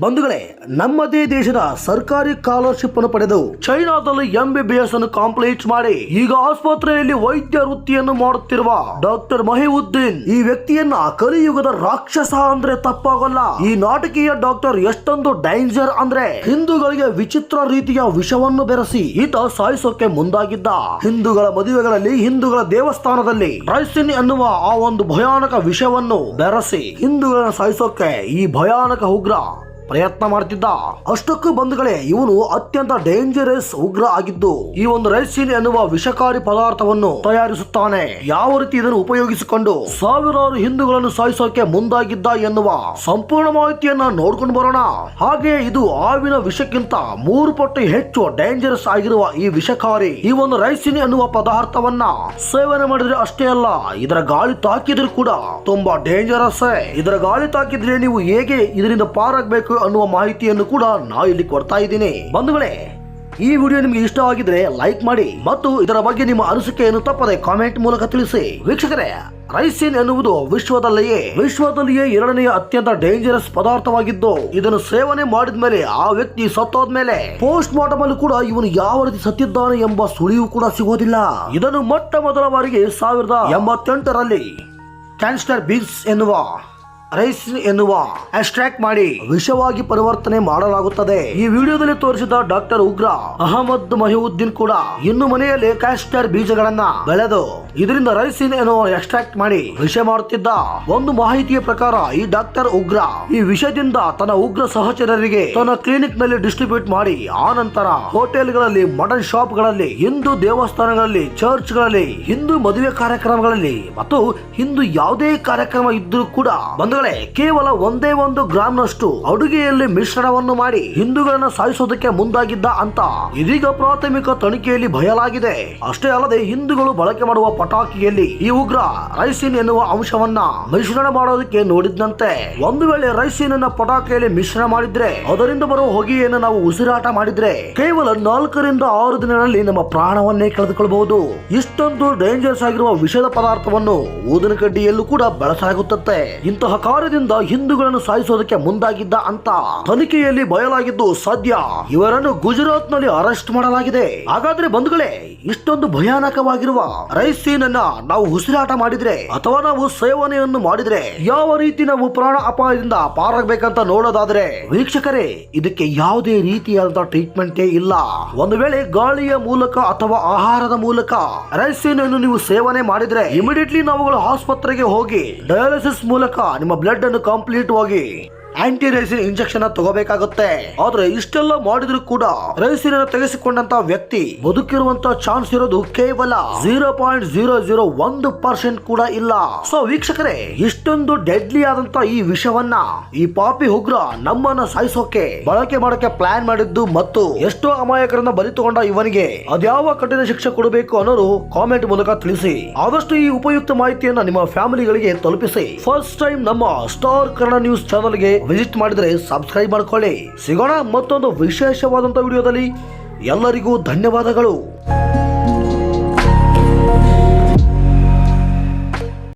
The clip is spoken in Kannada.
ಬಂಧುಗಳೇ, ನಮ್ಮದೇ ದೇಶದ ಸರ್ಕಾರಿ ಸ್ಕಾಲರ್ಶಿಪ್ ಅನ್ನು ಪಡೆದು ಚೈನಾದಲ್ಲಿ ಎಂಬಿಬಿಎಸ್ ಅನ್ನು ಕಾಂಪ್ಲೀಟ್ ಮಾಡಿ ಈಗ ಆಸ್ಪತ್ರೆಯಲ್ಲಿ ವೈದ್ಯ ವೃತ್ತಿಯನ್ನು ಮಾಡುತ್ತಿರುವ ಡಾಕ್ಟರ್ ಮಹಿವುದ್ದೀನ್. ಈ ವ್ಯಕ್ತಿಯನ್ನ ಕಲಿಯುಗದ ರಾಕ್ಷಸ ಅಂದ್ರೆ ತಪ್ಪಾಗಲ್ಲ. ಈ ನಾಟಕೀಯ ಡಾಕ್ಟರ್ ಎಷ್ಟೊಂದು ಡೇಂಜರ್ ಅಂದ್ರೆ ಹಿಂದೂಗಳಿಗೆ ವಿಚಿತ್ರ ರೀತಿಯ ವಿಷವನ್ನು ಬೆರೆಸಿ ಈತ ಸಾಯಿಸೋಕೆ ಮುಂದಾಗಿದ್ದ. ಹಿಂದೂಗಳ ಮದುವೆಗಳಲ್ಲಿ ಹಿಂದೂಗಳ ದೇವಸ್ಥಾನದಲ್ಲಿ ರೈಸಿನ್ ಎನ್ನುವ ಆ ಒಂದು ಭಯಾನಕ ವಿಷವನ್ನು ಬೆರೆಸಿ ಹಿಂದೂಗಳನ್ನು ಸಾಯಿಸೋಕೆ ಈ ಭಯಾನಕ ಉಗ್ರ ಪ್ರಯತ್ನ ಮಾಡ್ತಿದ್ದ. ಅಷ್ಟಕ್ಕೂ ಬಂಧುಗಳೇ, ಇವನು ಅತ್ಯಂತ ಡೇಂಜರಸ್ ಉಗ್ರ ಆಗಿದ್ದು, ಈ ಒಂದು ರೈಸಿನ್ ಎನ್ನುವ ವಿಷಕಾರಿ ಪದಾರ್ಥವನ್ನು ತಯಾರಿಸುತ್ತಾನೆ. ಯಾವ ರೀತಿ ಇದನ್ನು ಉಪಯೋಗಿಸಿಕೊಂಡು ಸಾವಿರಾರು ಹಿಂದೂಗಳನ್ನು ಸಾಯಿಸೋಕೆ ಮುಂದಾಗಿದ್ದ ಎನ್ನುವ ಸಂಪೂರ್ಣ ಮಾಹಿತಿಯನ್ನ ನೋಡ್ಕೊಂಡು ಬರೋಣ. ಹಾಗೆ ಇದು ಹಾವಿನ ವಿಷಕ್ಕಿಂತ ಮೂರು ಪಟ್ಟು ಹೆಚ್ಚು ಡೇಂಜರಸ್ ಆಗಿರುವ ಈ ವಿಷಕಾರಿ, ಈ ಒಂದು ರೈಸಿನ್ ಎನ್ನುವ ಪದಾರ್ಥವನ್ನ ಸೇವನೆ ಮಾಡಿದ್ರೆ ಅಷ್ಟೇ ಅಲ್ಲ, ಇದರ ಗಾಳಿ ತಾಕಿದ್ರು ಕೂಡ ತುಂಬಾ ಡೇಂಜರಸ್ ಇದರ ಗಾಳಿ ತಾಕಿದ್ರೆ ನೀವು ಹೇಗೆ ಇದರಿಂದ ಪಾರಾಗಬೇಕು ಅನ್ನುವ ಮಾಹಿತಿಯನ್ನು ಕೂಡ ನಾ ಇಲ್ಲಿ ಕೊಡ್ತಾ ಇದ್ದೀನಿ. ಬಂಧುಗಳೇ, ಈ ವಿಡಿಯೋ ನಿಮಗೆ ಇಷ್ಟವಾಗಿದ್ರೆ ಲೈಕ್ ಮಾಡಿ ಮತ್ತು ಇದರ ಬಗ್ಗೆ ನಿಮ್ಮ ಅನಿಸಿಕೆಯನ್ನು ತಪ್ಪದೆ ಕಾಮೆಂಟ್ ಮೂಲಕ ತಿಳಿಸಿ. ವೀಕ್ಷಕರೇ, ರೈಸಿನ್ ಎನ್ನುವುದು ವಿಶ್ವದಲ್ಲಿಯೇ ವಿಶ್ವದಲ್ಲಿಯೇ ಎರಡನೆಯ ಅತ್ಯಂತ ಡೇಂಜರಸ್ ಪದಾರ್ಥವಾಗಿದ್ದು, ಇದನ್ನು ಸೇವನೆ ಮಾಡಿದ ಮೇಲೆ ಆ ವ್ಯಕ್ತಿ ಸತ್ತೋದ್ಮೇಲೆ ಪೋಸ್ಟ್ ಮಾರ್ಟಮ್ ಅಲ್ಲಿ ಕೂಡ ಇವನು ಯಾವ ರೀತಿ ಸತ್ತಿದ್ದಾನೆ ಎಂಬ ಸುಳಿವು ಕೂಡ ಸಿಗೋದಿಲ್ಲ. ಇದನ್ನು ಮೊಟ್ಟ ಮೊದಲ ಬಾರಿಗೆ ಸಾವಿರದ ಎಂಬತ್ತೆಂಟರಲ್ಲಿ ಕ್ಯಾನ್ಸ್ಟರ್ ಬೀನ್ಸ್ ಎನ್ನುವ ರೈಸ್ ಎನ್ನುವ ಅಸ್ಟ್ರಾಕ್ಟ್ ಮಾಡಿ ವಿಷವಾಗಿ ಪರಿವರ್ತನೆ ಮಾಡಲಾಗುತ್ತದೆ. ಈ ವಿಡಿಯೋದಲ್ಲಿ ತೋರಿಸಿದ ಡಾಕ್ಟರ್ ಉಗ್ರ ಅಹಮದ್ ಮಹಿವುದ್ದೀನ್ ಕೂಡ ಇನ್ನು ಮನೆಯಲ್ಲಿ ಕ್ಯಾಸ್ಟರ್ ಬೀಜಗಳನ್ನ ಬೆಳೆದು ಇದರಿಂದ ರೈಸಿನ್ ಎನ್ನುವ ಎಕ್ಸ್ಟ್ರಾಕ್ಟ್ ಮಾಡಿ ವಿಷ ಮಾಡುತ್ತಿದ್ದ ಒಂದು ಮಾಹಿತಿಯ ಪ್ರಕಾರ ಈ ಡಾಕ್ಟರ್ ಉಗ್ರ. ಈ ವಿಷದಿಂದ ತನ್ನ ಉಗ್ರ ಸಹಚರರಿಗೆ ತನ್ನ ಕ್ಲಿನಿಕ್ನಲ್ಲಿ ಡಿಸ್ಟ್ರಿಬ್ಯೂಟ್ ಮಾಡಿ, ಆ ನಂತರ ಹೋಟೆಲ್ಗಳಲ್ಲಿ ಮಟನ್ ಶಾಪ್ಗಳಲ್ಲಿ ಹಿಂದೂ ದೇವಸ್ಥಾನಗಳಲ್ಲಿ ಚರ್ಚ್ಗಳಲ್ಲಿ ಹಿಂದೂ ಮದುವೆ ಕಾರ್ಯಕ್ರಮಗಳಲ್ಲಿ ಮತ್ತು ಹಿಂದೂ ಯಾವುದೇ ಕಾರ್ಯಕ್ರಮ ಇದ್ರೂ ಕೂಡ ಬಂಧುಗಳೇ, ಕೇವಲ ಒಂದೇ ಒಂದು ಗ್ರಾಮ್ ನಷ್ಟು ಅಡುಗೆಯಲ್ಲಿ ಮಿಶ್ರಣವನ್ನು ಮಾಡಿ ಹಿಂದೂಗಳನ್ನ ಸಾಯಿಸೋದಕ್ಕೆ ಮುಂದಾಗಿದ್ದ ಅಂತ ಇದೀಗ ಪ್ರಾಥಮಿಕ ತನಿಖೆಯಲ್ಲಿ ಭಯಲಾಗಿದೆ ಅಷ್ಟೇ ಅಲ್ಲದೆ ಹಿಂದೂಗಳು ಬಳಕೆ ಮಾಡುವ ಪಟಾಕಿಯಲ್ಲಿ ಈ ಉಗ್ರ ರೈಸಿನ್ ಎನ್ನುವ ಅಂಶವನ್ನ ಮಿಶ್ರಣ ಮಾಡೋದಕ್ಕೆ ನೋಡಿದಂತೆ ಒಂದು ವೇಳೆ ರೈಸಿನ್ ಅನ್ನ ಪಟಾಕಿಯಲ್ಲಿ ಮಿಶ್ರಣ ಮಾಡಿದ್ರೆ, ಅದರಿಂದ ಬರುವ ಹೊಗೆಯನ್ನು ನಾವು ಉಸಿರಾಟ ಮಾಡಿದ್ರೆ ಕೇವಲ ನಾಲ್ಕರಿಂದ ಆರು ದಿನಗಳಲ್ಲಿ ನಮ್ಮ ಪ್ರಾಣವನ್ನೇ ಕಳೆದುಕೊಳ್ಳಬಹುದು ಇಷ್ಟೊಂದು ಡೇಂಜರ್ಸ್ ಆಗಿರುವ ವಿಷದ ಪದಾರ್ಥವನ್ನು ಊದಿನ ಕಡ್ಡಿಯಲ್ಲೂ ಕೂಡ ಬಳಸಲಾಗುತ್ತದೆ ಇಂತಹ ಕಾರ್ಯದಿಂದ ಹಿಂದೂಗಳನ್ನು ಸಾಯಿಸೋದಕ್ಕೆ ಮುಂದಾಗಿದ್ದ ಅಂತ ತನಿಖೆಯಲ್ಲಿ ಬಯಲಾಗಿದ್ದು ಸದ್ಯ ಇವರನ್ನು ಗುಜರಾತ್ನಲ್ಲಿ ಅರೆಸ್ಟ್ ಮಾಡಲಾಗಿದೆ. ಹಾಗಾದ್ರೆ ಬಂಧುಗಳೇ, ಇಷ್ಟೊಂದು ಭಯಾನಕವಾಗಿರುವ ರೈಸೀನ್ ಅನ್ನ ನಾವು ಉಸಿರಾಟ ಮಾಡಿದ್ರೆ ಅಥವಾ ನಾವು ಸೇವನೆಯನ್ನು ಮಾಡಿದ್ರೆ ಯಾವ ರೀತಿ ನಾವು ಪ್ರಾಣ ಅಪಾಯದಿಂದ ಪಾರಾಗಬೇಕಂತ ನೋಡೋದಾದ್ರೆ, ವೀಕ್ಷಕರೇ, ಇದಕ್ಕೆ ಯಾವುದೇ ರೀತಿಯಾದ ಟ್ರೀಟ್ಮೆಂಟೇ ಇಲ್ಲ. ಒಂದು ವೇಳೆ ಗಾಳಿಯ ಮೂಲಕ ಅಥವಾ ಆಹಾರದ ಮೂಲಕ ರೈಸಿನನ್ನು ನೀವು ಸೇವನೆ ಮಾಡಿದ್ರೆ ಇಮಿಡಿಯೇಟ್ಲಿ ನಾವುಗಳು ಆಸ್ಪತ್ರೆಗೆ ಹೋಗಿ ಡಯಾಲಿಸಿಸ್ ಮೂಲಕ ನಿಮ್ಮ ಬ್ಲಡ್ ಅನ್ನು ಕಂಪ್ಲೀಟ್ ಆಗಿ ಆಂಟಿ ರೈಸಿನ್ ಇಂಜೆಕ್ಷನ್ ತಗೋಬೇಕಾಗುತ್ತೆ. ಆದ್ರೆ ಇಷ್ಟೆಲ್ಲ ಮಾಡಿದ್ರು ಕೂಡ ರೈಸಿನ ತೆಗೆಸಿಕೊಂಡಂತ ವ್ಯಕ್ತಿ ಬದುಕಿರುವಂತ ಚಾನ್ಸ್ ಇರೋದು ಕೇವಲ ಜೀರೋ ಪಾಯಿಂಟ್ ಜೀರೋ ಜೀರೋ ಒಂದು ಪರ್ಸೆಂಟ್ ಕೂಡ ಇಲ್ಲ. ಸೊ ವೀಕ್ಷಕರೇ, ಇಷ್ಟೊಂದು ಡೆಡ್ಲಿ ಆದಂತ ಈ ವಿಷವನ್ನ ಈ ಪಾಪಿ ಉಗ್ರ ನಮ್ಮನ್ನ ಸಾಯಿಸೋಕೆ, ಬಳಕೆ ಮಾಡಕ್ಕೆ ಪ್ಲಾನ್ ಮಾಡಿದ್ದು ಮತ್ತು ಎಷ್ಟೋ ಅಮಾಯಕರನ್ನ ಬಲಿ ತಗೊಂಡ ಇವನಿಗೆ ಅದ್ಯಾವ ಕಠಿಣ ಶಿಕ್ಷೆ ಕೊಡಬೇಕು ಅನ್ನೋರು ಕಾಮೆಂಟ್ ಮೂಲಕ ತಿಳಿಸಿ, ಆದಷ್ಟು ಈ ಉಪಯುಕ್ತ ಮಾಹಿತಿಯನ್ನ ನಿಮ್ಮ ಫ್ಯಾಮಿಲಿಗಳಿಗೆ ತಲುಪಿಸಿ. ಫಸ್ಟ್ ಟೈಮ್ ನಮ್ಮ ಸ್ಟಾರ್ ಕನ್ನಡ ನ್ಯೂಸ್ ಚಾನಲ್ಗೆ ವಿಸಿಟ್ ಮಾಡಿದರೆ ಸಬ್ಸ್ಕ್ರೈಬ್ ಮಾಡ್ಕೊಳ್ಳಿ. ಸಿಗೋಣ ಮತ್ತೊಂದು ವಿಶೇಷವಾದಂತ ವಿಡಿಯೋದಲ್ಲಿ ಎಲ್ಲರಿಗೂ ಧನ್ಯವಾದಗಳು.